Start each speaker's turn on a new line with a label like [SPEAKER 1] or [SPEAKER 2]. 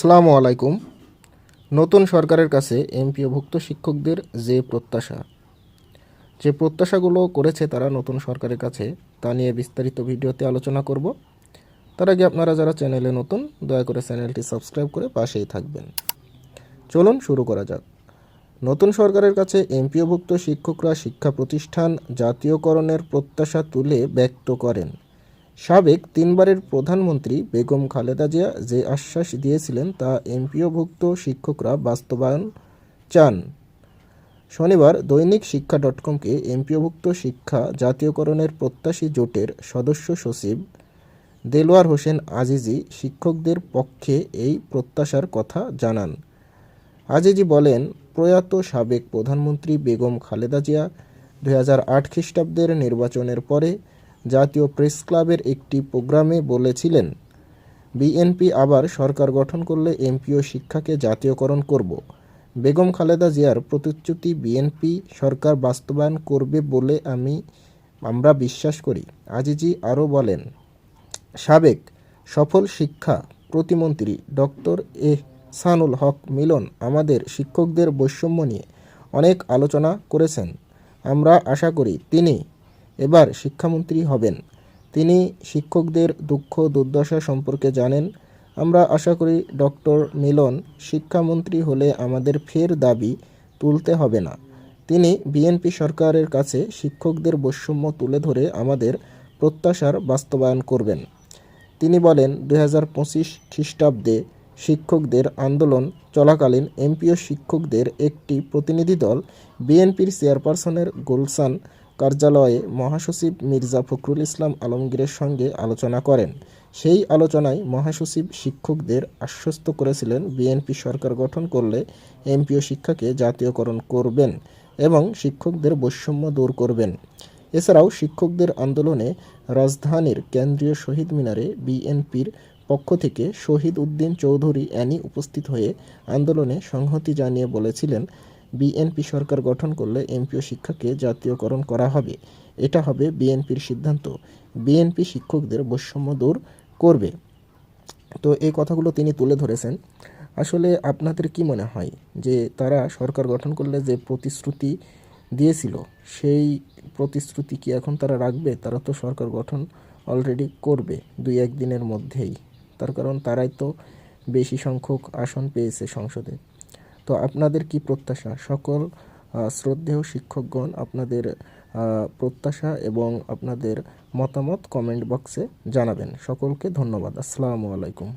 [SPEAKER 1] আসসালামু আলাইকুম। নতুন সরকারের কাছে এমপিওভুক্ত শিক্ষকদের যে প্রত্যাশা, যে প্রত্যাশাগুলো করেছে তারা নতুন সরকারের কাছে, তা নিয়ে বিস্তারিত ভিডিওতে আলোচনা করব। তার আগে আপনারা যারা চ্যানেলে নতুন, দয়া করে চ্যানেলটি সাবস্ক্রাইব করে পাশেই থাকবেন। চলুন শুরু করা যাক। নতুন সরকারের কাছে এমপিওভুক্ত শিক্ষকরা শিক্ষা প্রতিষ্ঠান জাতীয়করণের প্রত্যাশা তুলে ব্যক্ত করেন। সাবেক তিনবারের প্রধানমন্ত্রী বেগম খালেদা জিয়া যে আশ্বাস দিয়েছিলেন তা এমপিওভুক্ত শিক্ষকরা বাস্তবায়ন চান। শনিবার দৈনিক শিক্ষা ডট কমকে এমপিওভুক্ত শিক্ষা জাতীয়করণের প্রত্যাশী জোটের সদস্য সচিব দেলোয়ার হোসেন আজিজি শিক্ষকদের পক্ষে এই প্রত্যাশার কথা জানান। আজিজি বলেন, প্রয়াত সাবেক প্রধানমন্ত্রী বেগম খালেদা জিয়া দু হাজার আট খ্রিস্টাব্দের নির্বাচনের পরে জাতীয় প্রেস ক্লাবের একটি প্রোগ্রামে বলেছিলেন, বিএনপি আবার সরকার গঠন করলে এমপিও শিক্ষাকে জাতীয়করণ করব। বেগম খালেদা জিয়ার প্রতিশ্রুতি বিএনপি সরকার বাস্তবায়ন করবে বলে আমি, আমরা বিশ্বাস করি। আজিজি আরও বলেন, সাবেক সফল শিক্ষা প্রতিমন্ত্রী ডক্টর এহসানুল হক মিলন আমাদের শিক্ষকদের বৈষম্য নিয়ে অনেক আলোচনা করেছেন। আমরা আশা করি তিনি এবার শিক্ষামন্ত্রী হবেন। তিনি শিক্ষকদের দুঃখ দুর্দশা সম্পর্কে জানেন। আমরা আশা করি ডক্টর মিলন শিক্ষামন্ত্রী হলে আমাদের ফের দাবি তুলতে হবে না। তিনি বিএনপি সরকারের কাছে শিক্ষকদের বৈষম্য তুলে ধরে আমাদের প্রত্যাশার বাস্তবায়ন করবেন। তিনি বলেন, দুই হাজার পঁচিশ খ্রিস্টাব্দে শিক্ষকদের আন্দোলন চলাকালীন এমপিও শিক্ষকদের একটি প্রতিনিধি দল বিএনপির চেয়ারপারসনের গুলশান কার্যালয়ে মহাসচিব মির্জা ফখরুল ইসলাম আলমগীরের সঙ্গে আলোচনা করেন। সেই আলোচনায় মহাসচিব শিক্ষকদের আশ্বস্ত করেছিলেন, বিএনপি সরকার গঠন করলে এমপিও শিক্ষাকে জাতীয়করণ করবেন এবং শিক্ষকদের বৈষম্য দূর করবেন। এছাড়াও শিক্ষকদের আন্দোলনে রাজধানীর কেন্দ্রীয় শহীদ মিনারে বিএনপির পক্ষ থেকে শহীদ উদ্দিন চৌধুরী অ্যানি উপস্থিত হয়ে আন্দোলনে সংহতি জানিয়ে বলেছিলেন বিএনপি সরকার গঠন করলে এমপিও শিক্ষাকে জাতীয়করণ করা হবে। এটা হবে বিএনপির সিদ্ধান্ত। বিএনপি শিক্ষকদের বৈষম্য দূর করবে। তো এই কথাগুলো তিনি তুলে ধরেছেন। আসলে আপনাদের কি মনে হয় যে তারা সরকার গঠন করলে যে প্রতিশ্রুতি দিয়েছিল, সেই প্রতিশ্রুতি কি এখন তারা রাখবে? তারা তো সরকার গঠন অলরেডি করবে দুই এক দিনের মধ্যেই। তার কারণ তারাই তো বেশি সংখ্যক আসন পেয়েছে সংসদে। তো আপনাদের কি প্রত্যাশা? সকল শ্রদ্ধেয় শিক্ষকগণ আপনাদের প্রত্যাশা এবং আপনাদের মতামত কমেন্ট বক্সে জানাবেন। সকলকে ধন্যবাদ। আসসালামু আলাইকুম।